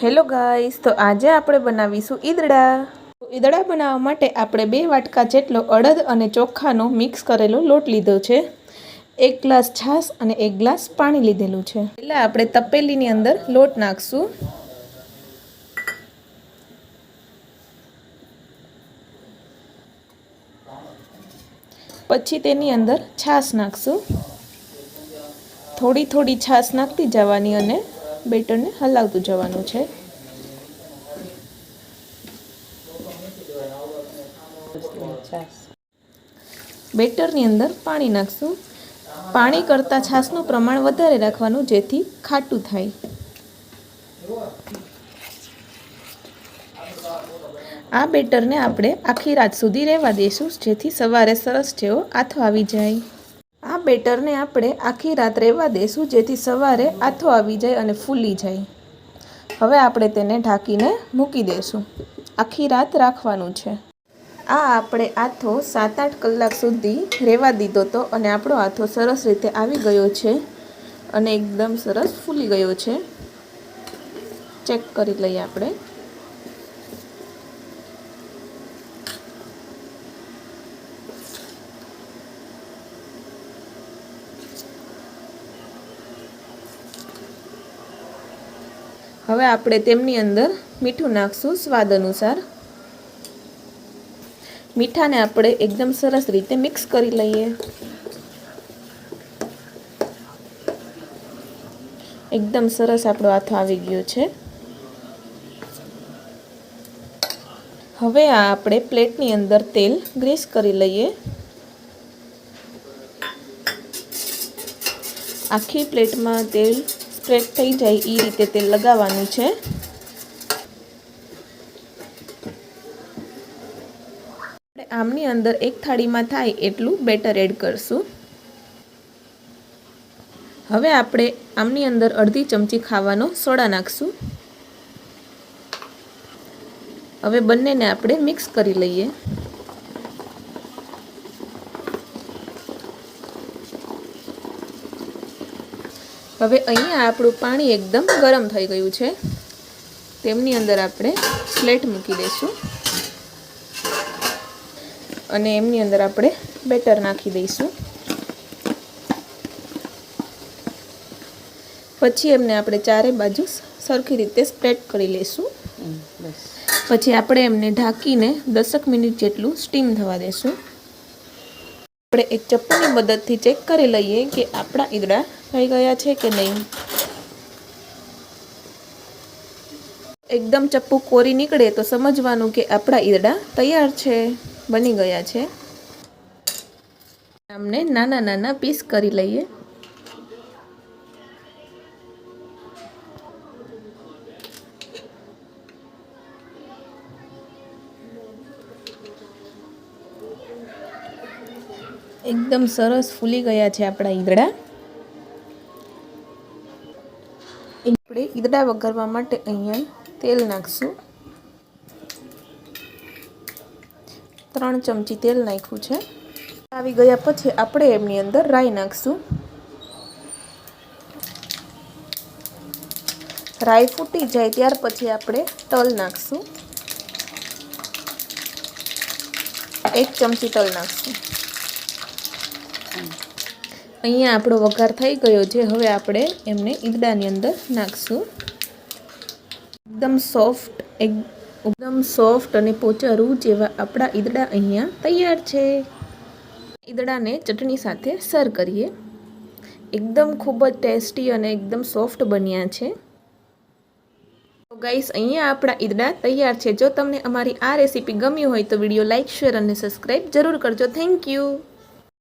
Hello guys તો આજે આપણે બનાવીશું ઈદડા. ઈદડા બનાવવા માટે આપણે બે વાટકા જેટલો અડદ અને ચોખાનો મિક્સ કરેલો લોટ લીધો છે. એક ગ્લાસ છાશ અને એક ગ્લાસ પાણી લીધેલું છે. પહેલાં આપણે તપેલીની અંદર લોટ નાખશું. પછી તેની અંદર છાશ નાખશું. થોડી થોડી છાશ નાખતી જવાની અને બેટરને હલાવતું જવાનું છે. બેટરની અંદર પાણી નાખશું. પાણી કરતાં છાશનું પ્રમાણ વધારે રાખવાનું જેથી ખાટું થાય. આ બેટરને આપણે આખી રાત સુધી રહેવા દઈશું જેથી સવારે સરસ જેવો આથો આવી જાય. બેટરને આપણે આખી રાત રહેવા દઈશું જેથી સવારે આથો આવી જાય અને ફૂલી જાય. હવે આપણે તેને ઢાંકીને મૂકી દઈશું આખી રાત રાખવાનું છે. આ આપણે આથો સાત આઠ કલાક સુધી રહેવા દીધો હતો અને આપણો આથો સરસ રીતે આવી ગયો છે અને એકદમ સરસ ફૂલી ગયો છે. ચેક કરી લઈએ આપણે. હવે આપણે તેમની અંદર મીઠું નાખશું સ્વાદ અનુસાર. મીઠાને આપણે એકદમ સરસ રીતે મિક્સ કરી લઈએ. એકદમ સરસ આપણો હાથો આવી ગયો છે. હવે આ આપણે પ્લેટની અંદર તેલ ગ્રીસ કરી લઈએ. આખી પ્લેટમાં તેલ સ્પ્રેડ થઈ જાય એ રીતે તેલ લગાવવાનું છે. આમની અંદર એક થાળીમાં થાય એટલું બેટર એડ કરશું. હવે આપણે આમની અંદર અડધી ચમચી ખાવાનો સોડા નાખશું. હવે બંનેને આપણે મિક્સ કરી લઈએ. હવે અહીંયા આપણું પાણી એકદમ ગરમ થઈ ગયું છે. તેમની અંદર આપણે પ્લેટ મૂકી દઈશું. અને એમની અંદર આપણે બેટર નાખી દઈશું. પછી એમને આપણે ચારે બાજુ સરખી રીતે સ્પ્રેડ કરી લઈશું. પછી આપણે એમને ઢાંકીને દસક મિનિટ જેટલું સ્ટીમ થવા દઈશું. આપણે એક ચપ્પુની મદદથી ચેક કરી લઈએ કે આપણા ઈદડા થઈ ગયા છે કે નહીં? એકદમ ચપ્પુ કોરી નીકળે તો સમજવાનું કે આપણા ઈરડા તૈયાર છે, બની ગયા છે. આમને નાના નાના પીસ કરી લઈએ. એકદમ સરસ ફૂલી ગયા છે આપણા ઈદડા આપણે ઈદડા વઘારવા માટે અહીંયા તેલ નાખશું. ત્રણ ચમચી તેલ નાખ્યું છે. આવી ગયા પછી આપણે એમની અંદર રાઈ નાખશું. રાઈ ફૂટી જાય ત્યાર પછી આપણે તલ નાખશું. એક ચમચી તલ નાખશું. અહીંયા આપણો વઘાર થઈ ગયો છે. હવે આપણે એમને ઈદડાની અંદર નાખશું. એકદમ સોફ્ટ એકદમ સોફ્ટ અને પોચારું જેવા આપણા ઈદડા અહીંયા તૈયાર છે. ઈદડાને ચટણી સાથે સર્વ કરીએ. એકદમ ખૂબ જ ટેસ્ટી અને એકદમ સોફ્ટ બન્યા છે. તો ગાઈસ, અહીંયા આપણા ઈદડા તૈયાર છે. જો તમને અમારી આ રેસીપી ગમી હોય તો વીડિયો લાઇક શેર અને સબસ્ક્રાઈબ જરૂર કરજો. Thank you.